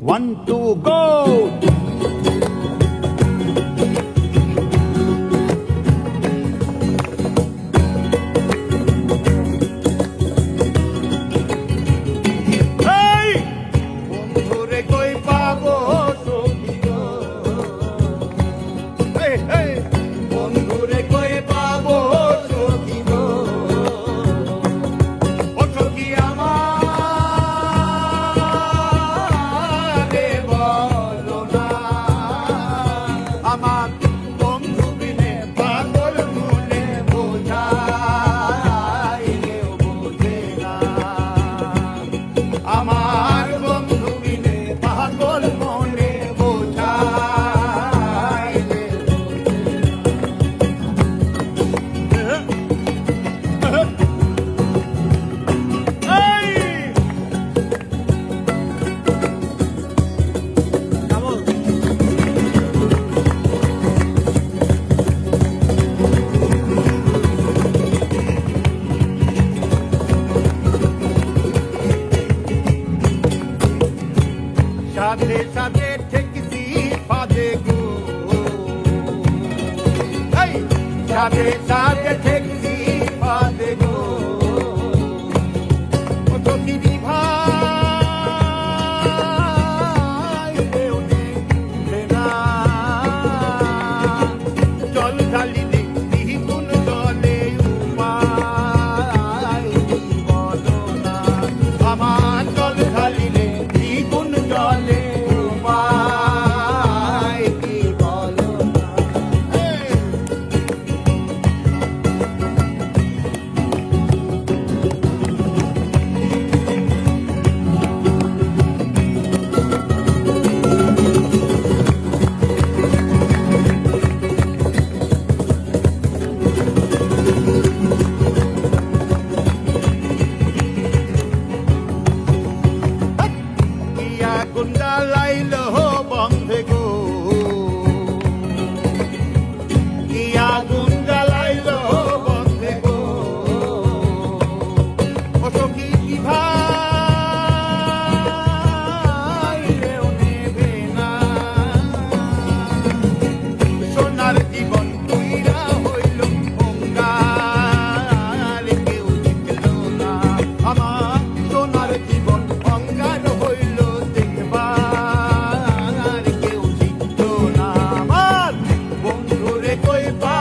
One, two, go! সাথে সাথে ঠেকছি ফাঁদে গো। সাথে সাথে আগুন জ্বালাইল foi fine.